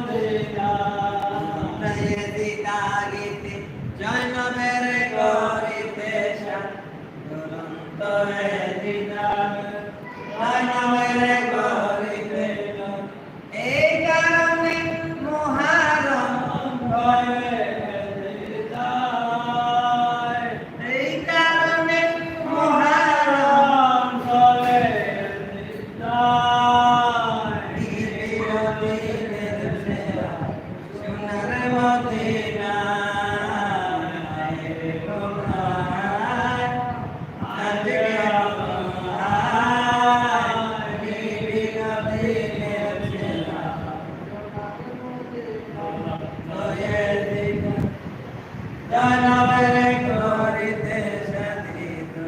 সোনার Medina. তাইয়ে দিদারিতে জয়নবের Dharma.